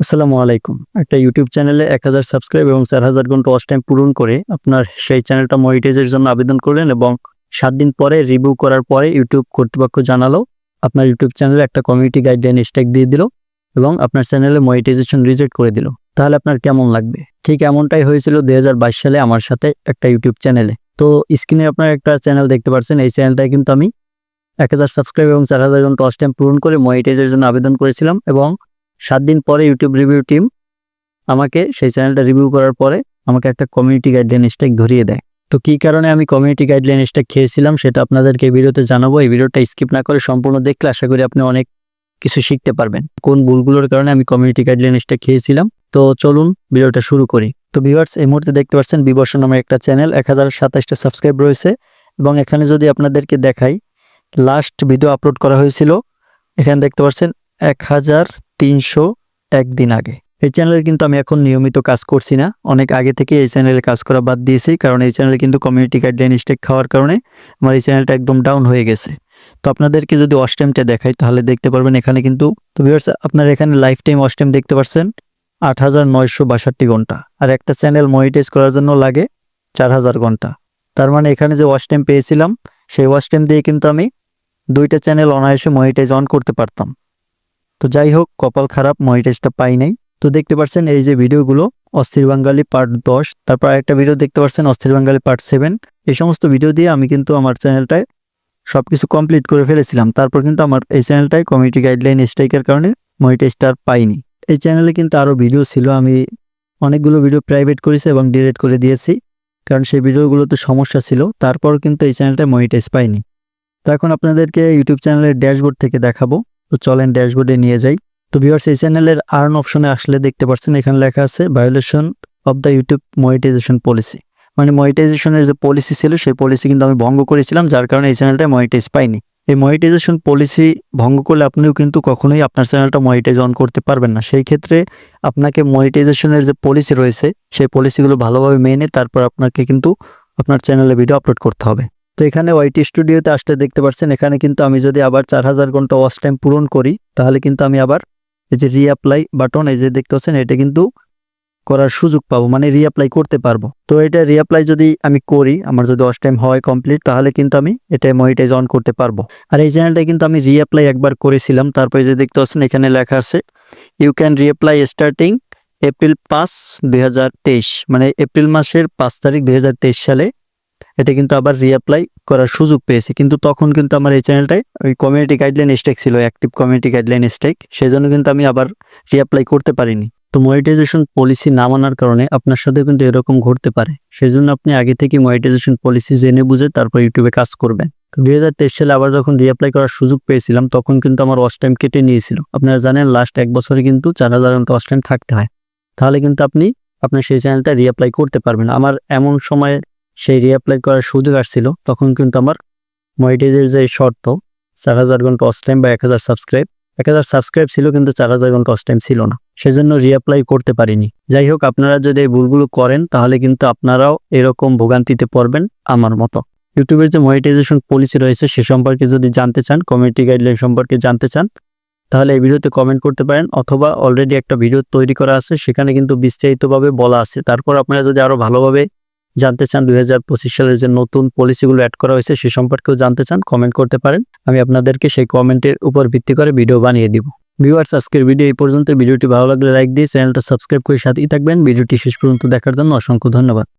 আসসালামু আলাইকুম। একটা ইউটিউব চ্যানেলে এক হাজার সাবস্ক্রাইব এবং চার হাজার ঘণ্টা ওয়াচ টাইম পূরণ করে আপনার সেই চ্যানেলটা মনিটাইজের জন্য আবেদন করলেন এবং সাত দিন পরে রিভিউ করার পরে ইউটিউব কর্তৃপক্ষ জানালো, আপনার ইউটিউব চ্যানেলে একটা কমিউনিটি গাইডলাইন স্ট্যাক দিয়ে দিল এবং আপনার চ্যানেলে মনিটাইজেশন রিজেক্ট করে দিল। তাহলে আপনার কেমন লাগবে? ঠিক এমনটাই হয়েছিল দু হাজার বাইশ সালে আমার সাথে একটা ইউটিউব চ্যানেলে তো স্ক্রিনে আপনার একটা চ্যানেল দেখতে পাচ্ছেন, এই চ্যানেলটায় কিন্তু আমি এক হাজার সাবস্ক্রাইব এবং চার হাজার ঘণ্টা ওয়াচ টাইম পূরণ করে মনিটাইজের জন্য আবেদন করেছিলাম এবং সাত দিন পরে ইউটিউব রিভিউ টিম আমাকে সেই চ্যানেলটা রিভিউ করার পরে আমাকে একটা কমিউনিটি গাইডলাইন স্ট্যাক ধরিয়ে দেয়। তো কী কারণে আমি কমিউনিটি গাইডলাইন স্ট্যাক খেয়েছিলাম সেটা আপনাদেরকে ভিডিওতে জানাব। এই ভিডিওটা স্কিপ না করে সম্পূর্ণ দেখলে আশা করি আপনি অনেক কিছু শিখতে পারবেন। কোন ভুলগুলোর কারণে আমি কমিউনিটি গাইডলাইন স্ট্যাক খেয়েছিলাম? তো চলুন ভিডিওটা শুরু করি। তো ভিউয়ার্স এই মুহূর্তে দেখতে পাচ্ছেন বিবর্ষ নামের একটা চ্যানেল এক হাজার সাতাশটা সাবস্ক্রাইব রয়েছে এবং এখানে যদি আপনাদেরকে দেখাই লাস্ট ভিডিও আপলোড করা হয়েছিল, এখানে দেখতে পাচ্ছেন, এক হাজার তিনশো একদিন আগে। এই চ্যানেলে কিন্তু আমি এখন নিয়মিত কাজ করছি না। অনেক আগে থেকে এই চ্যানেলে কাজ করা বাদ দিয়েছি, কারণ এই চ্যানেলে কিন্তু কমিউনিটি গাইডলাইন স্টেক খাওয়ার কারণে আমার এই চ্যানেলটা একদম ডাউন হয়ে গেছে। তো আপনাদেরকে যদি ওয়াশ দেখাই, তাহলে দেখতে পারবেন এখানে কিন্তু, তো ভিউয়ার্স আপনারা এখানে লাইফ টাইম ওয়াশ দেখতে পাচ্ছেন আট হাজার নয়শো বাষট্টি ঘণ্টা। আর একটা চ্যানেল মনিটাইজ করার জন্য লাগে চার হাজার ঘণ্টা। তার মানে এখানে যে ওয়াশ টাইম পেয়েছিলাম, সেই ওয়াশ টাইম দিয়ে কিন্তু আমি দুইটা চ্যানেল অনায়াসে মনিটাইজ অন করতে পারতাম। তো যাই হোক, কপাল খারাপ মনিটাইজটা পাই নাই। তো দেখতে পাচ্ছেন এই যে ভিডিওগুলো, অস্থির বাঙালি পার্ট দশ তারপর একটা ভিডিও দেখতে পাচ্ছেন অস্থির বাঙালি পার্ট সেভেন এই সমস্ত ভিডিও দিয়ে আমি কিন্তু আমার চ্যানেলটায় সব কিছু কমপ্লিট করে ফেলেছিলাম। তারপর কিন্তু আমার এই চ্যানেলটায় কমিউনিটি গাইডলাইন স্ট্রাইকের কারণে মনিটাইজটা পাইনি। এই চ্যানেলে কিন্তু আরও ভিডিও ছিল, আমি অনেকগুলো ভিডিও প্রাইভেট করেছি এবং ডিলিট করে দিয়েছি। কারণ সেই ভিডিওগুলোতে সমস্যা ছিল, তারপর কিন্তু এই চ্যানেলটায় মনিটাইজ পাইনি। তো এখন আপনাদেরকে ইউটিউব চ্যানেলের ড্যাশবোর্ড থেকে দেখাবো। তো চলেন ড্যাশবোর্ডে নিয়ে যাই। তো ভিউয়ার্স এই চ্যানেলের আর্ন অপশনে আসলে দেখতে পাচ্ছেন, এখানে লেখা আছে violation of the YouTube monetisation policy মানে মনিটাইজেশনের যে পলিসি ছিল, সেই পলিসি কিন্তু আমি ভঙ্গ করেছিলাম, যার কারণে এই চ্যানেলটা মনিটাইজ পাইনি। এই মনিটাইজেশন পলিসি ভঙ্গ করলে আপনিও কিন্তু কখনোই আপনার চ্যানেলটা মনিটাইজ অন করতে পারবেন না। সেই ক্ষেত্রে আপনাকে মনিটাইজেশনের যে পলিসি রয়েছে, সেই পলিসিগুলো ভালোভাবে মেনে তারপর আপনাকে কিন্তু আপনার চ্যানেলে ভিডিও আপলোড করতে হবে। তো এখানে ওয়াইটি স্টুডিওতে আসতে দেখতে পাচ্ছেন এখানে কিন্তু আমি যদি আবার চার হাজার ঘণ্টা ওয়াচ টাইম পূরণ করি, তাহলে কিন্তু আমি আবার এই যে রিঅ্যাপ্লাই বাটন, এই যে দেখতে পাচ্ছেন, এটা কিন্তু করার সুযোগ পাবো মানে রিঅ্যাপ্লাই করতে পারব। তো এটা রিঅ্যাপ্লাই যদি আমি করি, আমার যদি ওয়াচ টাইম হয় কমপ্লিট, তাহলে কিন্তু আমি এটা মনিটাইজ অন করতে পারব। আর এই চ্যানেলটা কিন্তু আমি রিঅ্যাপ্লাই একবার করেছিলাম, তারপরে যে দেখতে পাচ্ছেন, এখানে লেখা আছে you can reapply starting April পাঁচ, দুই মানে এপ্রিল মাসের পাঁচ তারিখ, দুই হাজার তেইশ সালে এটা কিন্তু আবার রিঅ্যাপ্লাই করার সুযোগ পেয়েছি। কিন্তু তখন কিন্তু আমার এই চ্যানেলটায় ওই কমিউনিটি গাইডলাইন স্টেক ছিল অ্যাক্টিভ কমিউনিটি গাইডলাইন স্টেক সেই জন্য কিন্তু আমি আবার রিঅ্যাপ্লাই করতে পারিনি। তো মনিটাইজেশন পলিসি না মানার কারণে আপনার সাথে কিন্তু এরকম ঘটতে পারে। সেই জন্য আপনি আগে থেকে মনিটাইজেশন পলিসি জেনে বুঝে তারপর ইউটিউবে কাজ করবেন। দুই হাজার তেইশ সালে আবার যখন রিঅ্যাপ্লাই করার সুযোগ পেয়েছিলাম, তখন কিন্তু আমার ওয়াচ টাইম কেটে নিয়েছিল। আপনারা জানেন লাস্ট এক বছরে কিন্তু চার হাজার ঘণ্টা ওয়াচ টাইম থাকতে হয়। তাহলে কিন্তু আপনি আপনার সেই চ্যানেলটা রিঅ্যাপ্লাই করতে পারবেন। আমার এমন সময় সেই রিঅ্যাপ্লাই করার সুযোগ আসছিল, তখন কিন্তু আমার মনিটাইজের যে শর্ত, চার হাজার ঘণ্টা ওয়াচ টাইম বা এক হাজার সাবস্ক্রাইব এক হাজার সাবস্ক্রাইব ছিল কিন্তু চার হাজার ঘণ্টা ওয়াচ টাইম ছিল না। সেজন্য রিঅ্যাপ্লাই করতে পারিনি। যাই হোক, আপনারা যদি এই ভুলগুলো করেন, তাহলে কিন্তু আপনারাও এরকম ভোগান্তিতে পড়বেন আমার মতো। ইউটিউবের যে মনিটাইজেশন পলিসি রয়েছে, সে সম্পর্কে যদি জানতে চান কমিউনিটি গাইডলাইন সম্পর্কে জানতে চান, তাহলে এই ভিডিওতে কমেন্ট করতে পারেন, অথবা অলরেডি একটা ভিডিও তৈরি করা আছে, সেখানে কিন্তু বিস্তারিতভাবে বলা আছে। তারপর আপনারা যদি আরও ভালোভাবে জানতে চান দুই হাজার পঁচিশ সালের যে নতুন পলিসিগুলো অ্যাড করা হয়েছে সে সম্পর্কেও জানতে চান কমেন্ট করতে পারেন। আমি আপনাদেরকে সেই কমেন্টের উপর ভিত্তি করে ভিডিও বানিয়ে দিব। ভিউয়ার্স আজকের ভিডিও এই পর্যন্ত ভিডিওটি ভালো লাগলে লাইক দিয়ে চ্যানেলটা সাবস্ক্রাইব করে সাথেই থাকবেন। ভিডিওটি শেষ পর্যন্ত দেখার জন্য অসংখ্য ধন্যবাদ।